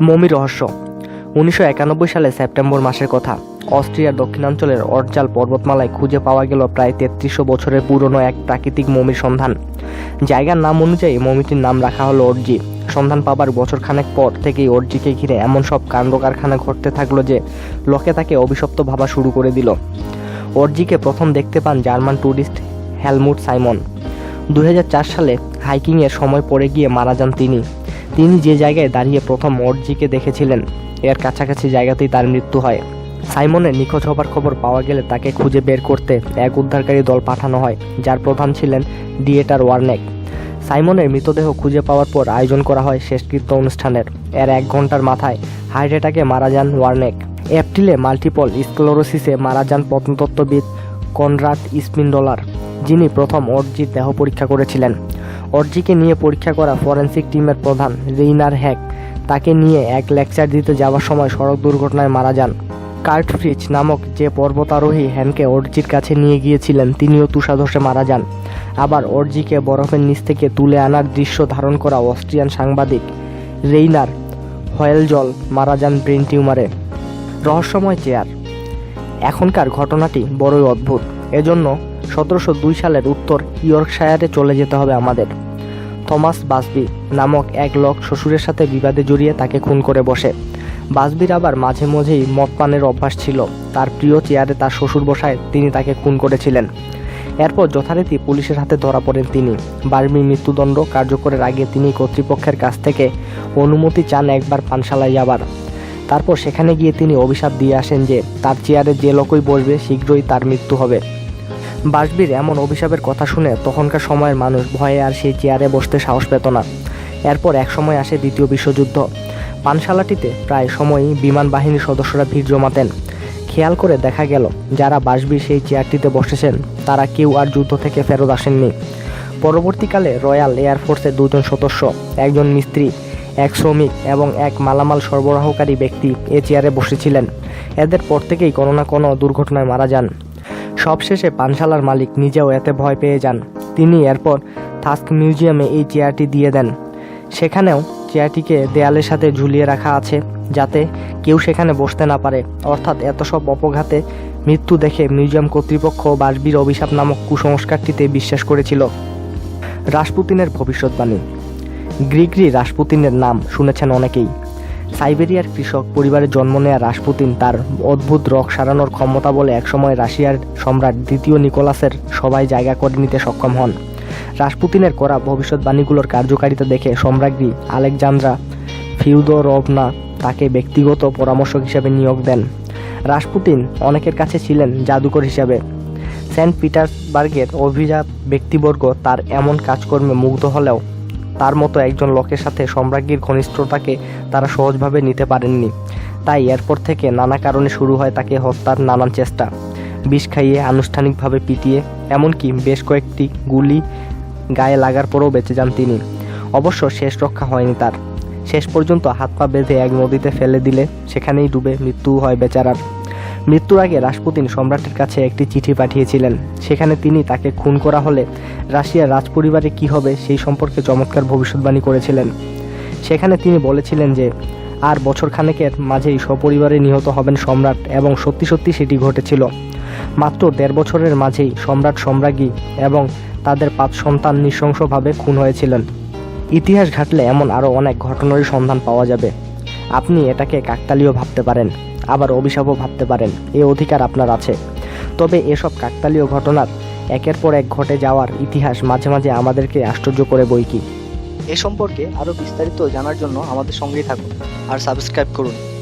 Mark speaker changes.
Speaker 1: Mummy রহস্য। উনিশশো একানব্বই সালে সেপ্টেম্বর মাসের কথা, অস্ট্রিয়ার দক্ষিণাঞ্চলের অরজাল পর্বতমালায় খুঁজে পাওয়া গেল প্রায় তেত্রিশশো বছরের পুরনো এক প্রাকৃতিক মমির সন্ধান। জায়গার নাম অনুযায়ী মমিটির নাম রাখা হলো অর্জি। সন্ধান পাবার বছরখানেক পর থেকেই অর্জিকে ঘিরে এমন সব কাণ্ড কারখানা ঘটতে থাকল যে লোকে তাকে অভিশপ্ত ভাবা শুরু করে দিল। অর্জিকে প্রথম দেখতে পান জার্মান ট্যুরিস্ট হেলমুট সাইমন। দুই হাজার চার সালে হাইকিংয়ের সময় পড়ে গিয়ে মারা যান তিনি। তিনি যে জায়গায় দাঁড়িয়ে প্রথম অর্জিকে দেখেছিলেন, এর কাছাকাছি জায়গাতেই তার মৃত্যু হয়। সাইমনের নিখোঁজ হবার খবর পাওয়া গেলে তাকে খুঁজে বের করতে এক উদ্ধারকারী দল পাঠানো হয়, যার প্রধান ছিলেন ডিয়েটার ওয়ার্নেক। সাইমনের মৃতদেহ খুঁজে পাওয়ার পর আয়োজন করা হয় শেষকৃত্য অনুষ্ঠানের। এর এক ঘণ্টার মাথায় হার্ট অ্যাটাকে মারা যান ওয়ার্নেক। এপ্রিলে মাল্টিপল স্ক্লোরোসিসে মারা যান প্রত্নতত্ত্ববিদ কনরাড স্পিন্ডলার যিনি প্রথম অর্জির দেহ পরীক্ষা করেছিলেন। অর্জিকে নিয়ে পরীক্ষা করা ফরেন্সিক টিমের প্রধান রেইনার হ্যাক। তাকে নিয়ে এক লেকচার দিতে যাওয়ার সময় সড়ক দুর্ঘটনায় মারা যান। কার্ট ফ্রিজ নামক যে পর্বতারোহী হ্যানকে অর্জির কাছে নিয়ে গিয়েছিলেন, তিনিও তুষাধসে মারা যান। আবার অর্জিকে বরফের নিচ থেকে তুলে আনার দৃশ্য ধারণ করা অস্ট্রিয়ান সাংবাদিক রেইনার হয়েল জল মারা যান ব্রেন টিউমারে। রহস্যময় চেয়ার। এখনকার ঘটনাটি বড়ই অদ্ভুত। এজন্য সতেরোশো দুই সালের উত্তর ইয়র্কশায়ারে চলে যেতে হবে আমাদের। থমাস বাসবি নামক এক লোক শ্বশুরের সাথে বিবাদে জড়িয়ে তাকে খুন করে বসে। বাসবির আবার মাঝে মাঝেই মদ পানের অভ্যাস ছিল। তার প্রিয় চেয়ারে তার শ্বশুর বসায় তিনি তাকে খুন করেছিলেন। এরপর যথারীতি পুলিশের হাতে ধরা পড়েন তিনি। বার্মি মৃত্যুদণ্ড কার্যকরের আগে তিনি কর্তৃপক্ষের কাছ থেকে অনুমতি চান একবার পানশালায় যাবার। তারপর সেখানে গিয়ে তিনি অভিশাপ দিয়ে আসেন যে, তার চেয়ারে যে লোকই বসবে, শীঘ্রই তার মৃত্যু হবে। বাসবির এমন অভিশাপের কথা শুনে তখনকার সময়ের মানুষ ভয়ে আর সেই চেয়ারে বসতে সাহস পেত না। এরপর এক সময় আসে দ্বিতীয় বিশ্বযুদ্ধ। পানশালাটিতে প্রায় সময়ই বিমান বাহিনীর সদস্যরা ভিড় জমাতেন। খেয়াল করে দেখা গেল, যারা বাসবির সেই চেয়ারটিতে বসেছেন, তারা কেউ আর যুদ্ধ থেকে ফেরত আসেননি। পরবর্তীকালে রয়্যাল এয়ারফোর্সের দুজন সদস্য, একজন মিস্ত্রি, এক শ্রমিক এবং এক মালামাল সরবরাহকারী ব্যক্তি এ চেয়ারে বসেছিলেন। এদের পর থেকেই কোনো না কোনো দুর্ঘটনায় মারা যান। সবশেষে পানশালার মালিক নিজেও এতে ভয় পেয়ে যান। তিনি এরপর থাস্ক মিউজিয়ামে এই চেয়ারটি দিয়ে দেন। সেখানেও চেয়ারটিকে দেয়ালের সাথে ঝুলিয়ে রাখা আছে, যাতে কেউ সেখানে বসতে না পারে। অর্থাৎ এত সব অপঘাতে মৃত্যু দেখে মিউজিয়াম কর্তৃপক্ষ বাসবীর অভিশাপ নামক কুসংস্কারটিতে বিশ্বাস করেছিল। রাসপুতিনের ভবিষ্যৎবাণী। গ্রিগরি রাসপুতিনের নাম শুনেছেন অনেকেই। সাইবেরিয়ার কৃষক পরিবারে জন্ম নেয়া রাসপুতিন তার অদ্ভুত রক সারানোর ক্ষমতা বলে একসময় রাশিয়ার সম্রাট দ্বিতীয় নিকোলাসের সবাই জায়গা করে নিতে সক্ষম হন। রাসপুতিনের করা ভবিষ্যৎবাণীগুলোর কার্যকারিতা দেখে সম্রাজ্ঞী আলেকজান্দ্রা ফিউদোরভনা তাকে ব্যক্তিগত পরামর্শক হিসেবে নিয়োগ দেন। রাসপুতিন অনেকের কাছে ছিলেন জাদুকর হিসাবে। সেন্ট পিটার্সবার্গের অভিজাত ব্যক্তিবর্গ তার এমন কাজকর্মে মুগ্ধ হলেও তার মতো একজন লোকের সাথে সম্রাজ্ঞীর ঘনিষ্ঠতাকে তারা সহজভাবে নিতে পারেননি। তাই এরপর থেকে নানা কারণে শুরু হয় তাকে হত্যার নানান চেষ্টা। বিষ খাইয়ে আনুষ্ঠানিকভাবে পিটিয়ে, এমনকি বেশ কয়েকটি গুলি গায়ে লাগার পরেও বেঁচে যান তিনি। অবশ্য শেষ রক্ষা হয়নি তার। শেষ পর্যন্ত হাত পা বেঁধে এক নদীতে ফেলে দিলে সেখানেই ডুবে মৃত্যু হয় বেচারার। মৃত্যুর আগে রাসপুতিন সম্রাটের কাছে একটি চিঠি পাঠিয়েছিলেন। সেখানে তিনি তাকে খুন করা হলে রাশিয়ার রাজপরিবারে কি হবে সেই সম্পর্কে চমৎকার ভবিষ্যৎবাণী করেছিলেন। সেখানে তিনি বলেছিলেন যে, আর বছর খানেকের মাঝেই সপরিবারে নিহত হবেন সম্রাট এবং সত্যি সত্যি সেটি ঘটেছিল। মাত্র দেড় বছরের মাঝেই সম্রাট সম্রাজ্ঞী এবং তাদের পাঁচ সন্তান নৃশংসভাবে খুন হয়েছিলেন। ইতিহাস ঘাটলে এমন আরও অনেক ঘটনারই সন্ধান পাওয়া যাবে। আপনি এটাকে কাকতালীয় ভাবতে পারেন। আবার অভিশাপও ভাবতে পারেন। এ অধিকার আপনার আছে। তবে এসব কাকতালীয় ঘটনার একের পর এক ঘটে যাওয়ার ইতিহাস মাঝে মাঝে আমাদেরকে আশ্চর্য করে বই কি।
Speaker 2: এ সম্পর্কে আরও বিস্তারিত জানার জন্য আমাদের সঙ্গেই থাকুন আর সাবস্ক্রাইব করুন।